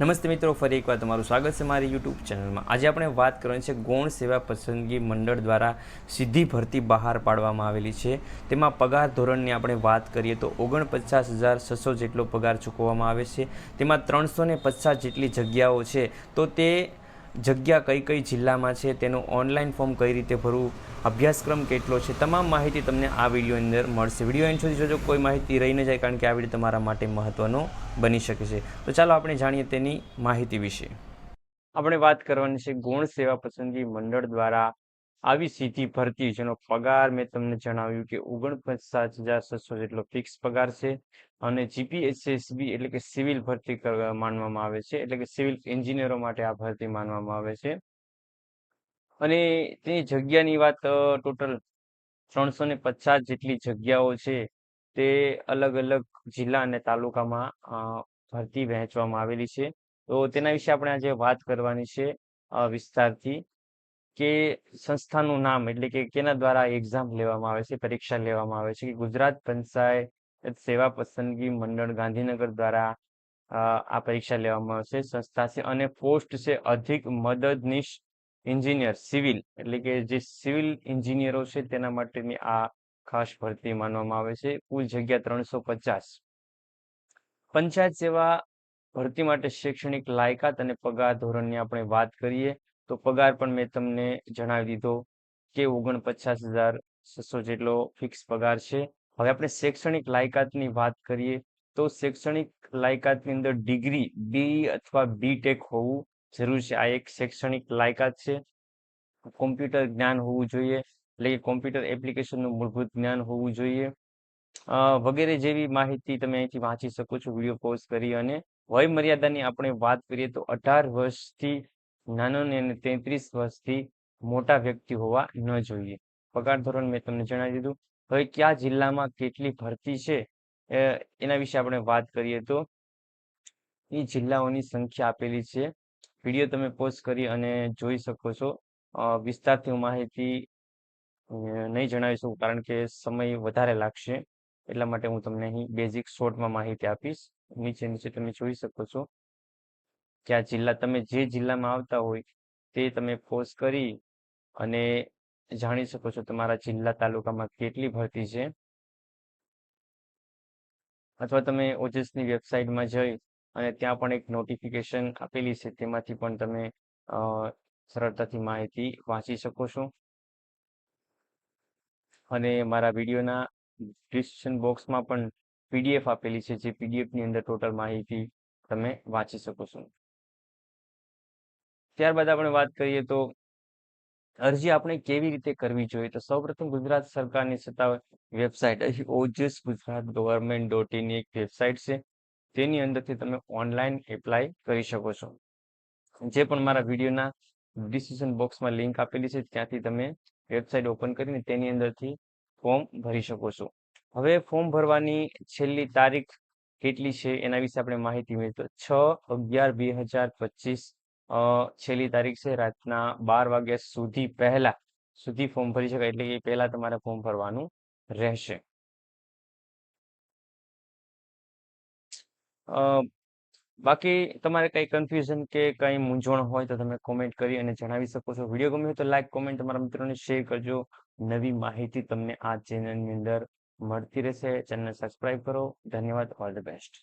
નમસ્તે મિત્રો, ફરી એકવાર તમારું સ્વાગત છે મારી યુટ્યુબ ચેનલમાં. આજે આપણે વાત કરવાની છે ગૌણ સેવા પસંદગી મંડળ દ્વારા સીધી ભરતી બહાર પાડવામાં આવેલી છે. તેમાં પગાર ધોરણની આપણે વાત કરીએ તો ઓગણપચાસ હજાર છસો જેટલો પગાર ચૂકવવામાં આવે છે. તેમાં ત્રણસો ને પચાસ જેટલી જગ્યાઓ છે. તો તે જગ્યા કઈ કઈ જિલ્લામાં છે, તેનું ઓનલાઈન ફોર્મ કઈ રીતે ભરવું, અભ્યાસક્રમ કેટલો છે, તમામ માહિતી તમને આ વિડીયોની અંદર મળશે. વીડિયો એન્ડ સુધી જોજો, કોઈ માહિતી રહી ન જાય કારણ કે આ વીડિયો તમારા માટે મહત્વનો બની શકે છે. તો ચાલો આપણે જાણીએ તેની માહિતી વિશે. આપણે વાત કરવાની છે ગુણ સેવા પસંદગી મંડળ દ્વારા આવી સીધી ભરતી જેનો પગાર મેં તમને જણાવ્યું કે ઓગણપચાસ હજાર છસો જેટલો ફિક્સ પગાર છે અને જીપીએસએસબી એટલે કે સિવિલ ભરતી માનવામાં આવે છે. એટલે કે સિવિલ એન્જિનિયરો માટે આ ભરતી માનવામાં આવે છે. અને તેની જગ્યાની વાત ટોટલ ત્રણસો ને પચાસ જેટલી જગ્યાઓ છે તે અલગ અલગ જિલ્લા અને તાલુકામાં ભરતી વહેંચવામાં આવેલી છે. તો તેના વિશે આપણે આજે વાત કરવાની છે વિસ્તારથી. કે સંસ્થાનું નામ એટલે કે કેના દ્વારા એક્ઝામ લેવામાં આવે છે, પરીક્ષા લેવામાં આવે છે કે ગુજરાત પંચાયત સેવા પસંદગી મંડળ ગાંધીનગર દ્વારા આ પરીક્ષા લેવામાં આવશે સંસ્થા છે અને પોસ્ટ છે અધિક મદદનીશ એન્જિનિયર, સિવિલ એટલે કે જે સિવિલ એન્જિનિયરો છે તેના માટેની આ ખાસ ભરતી માનવામાં આવે છે. કુલ જગ્યા ત્રણસો પચાસ. પંચાયત સેવા ભરતી માટે શૈક્ષણિક લાયકાત અને પગાર ધોરણની આપણે વાત કરીએ. તો પગાર પણ મેં તમને જણાવી દીધો કે ઓગણપચાસ હજાર જેટલો ફિક્સ પગાર છે. હવે આપણે શૈક્ષણિક લાયકાતની વાત કરીએ તો શૈક્ષણિક લાયકાતની અંદર ડિગ્રી બી અથવા બી ટેક હોવું જરૂર છે. આ એક શૈક્ષણિક લાયકાત છે. કોમ્પ્યુટર જ્ઞાન હોવું જોઈએ, એટલે કે કોમ્પ્યુટર એપ્લિકેશનનું મૂળભૂત જ્ઞાન હોવું જોઈએ. વગેરે જેવી માહિતી તમે અહીંથી વાંચી શકો છો, વીડિયો પોઝ કરી અને વય મર્યાદાની આપણે વાત કરીએ તો અઢાર વર્ષથી નાનોને ને તેત્રીસ વર્ષથી મોટા વ્યક્તિ હોવા ન જોઈએ. પગાર ધોરણ મેં તમને જણાવી દીધું. હવે કયા જિલ્લામાં કેટલી ભરતી છે? એના વિશે આપણે વાત કરીએ તો એ જિલ્લાઓની સંખ્યા આપેલી છે. વીડિયો તમે પોસ્ટ કરી અને જોઈ શકો છો. વિસ્તારથી માહિતી નહીં જણાવી શકું કારણ કે સમય વધારે લાગશે. એટલા માટે હું તમને અહીં બેઝિક શોર્ટમાં માહિતી આપીશ. નીચે નીચે તમે જોઈ શકો છો. કે જિલ્લા, તમે જે જિલ્લામાં આવતા હોય તે તમે ફોર્સ કરી અને જાણી શકો છો તમારા જિલ્લા તાલુકામાં કેટલી ભરતી છે. અથવા તમે ઓજસની વેબસાઇટમાં જઈ અને ત્યાં પણ એક નોટિફિકેશન આપેલી છે, તેમાંથી પણ તમે સરળતાથી માહિતી વાંચી શકો છો. અને મારા વિડીયોના ડિસ્ક્રિપ્શન બોક્સમાં પણ પીડીએફ આપેલી છે, જે પીડીએફની અંદર ટોટલ માહિતી તમે વાંચી શકો છો. ત્યારબાદ આપણે વાત કરીએ તો અરજી આપણે કેવી રીતે કરવી જોઈએ? તો સૌપ્રથમ ગુજરાત સરકારની સત્તા વેબસાઇટ અહીં OJAS Gujarat government dot in એક વેબસાઇટ છે. તેની અંદરથી તમે ઓનલાઈન એપ્લાય કરી શકો છો. જે પણ મારા વિડીયોના ડિસ્ક્રિપ્શન બોક્સમાં લિંક આપેલી છે, ત્યાંથી તમે વેબસાઇટ ઓપન કરીને તેની અંદરથી ફોર્મ ભરી શકો છો. હવે ફોર્મ ભરવાની છેલ્લી તારીખ કેટલી છે? એના વિશે આપણે માહિતી મેળવી તો છ અગિયાર બે હજાર પચીસ છેલ્લી તારીખ છે રાતના બાર વાગ્યા સુધી પહેલા, સુધી ફોર્મ ભરી શકાય એટલે એ પહેલા તમારે ફોર્મ ભરવાનું રહેશે. બાકી તમારે કઈ કન્ફ્યુઝન કે કઈ મૂંઝવણ હોય તો તમે કોમેન્ટ કરી અને જણાવી શકો છો. વીડિયો ગમ્યો તો લાઈક કોમેન્ટ તમારા મિત્રોને શેર કરજો. નવી માહિતી તમને આ ચેનલની અંદર મળતી રહેશે. ચેનલ સબસ્ક્રાઈબ કરો. ધન્યવાદ. All the best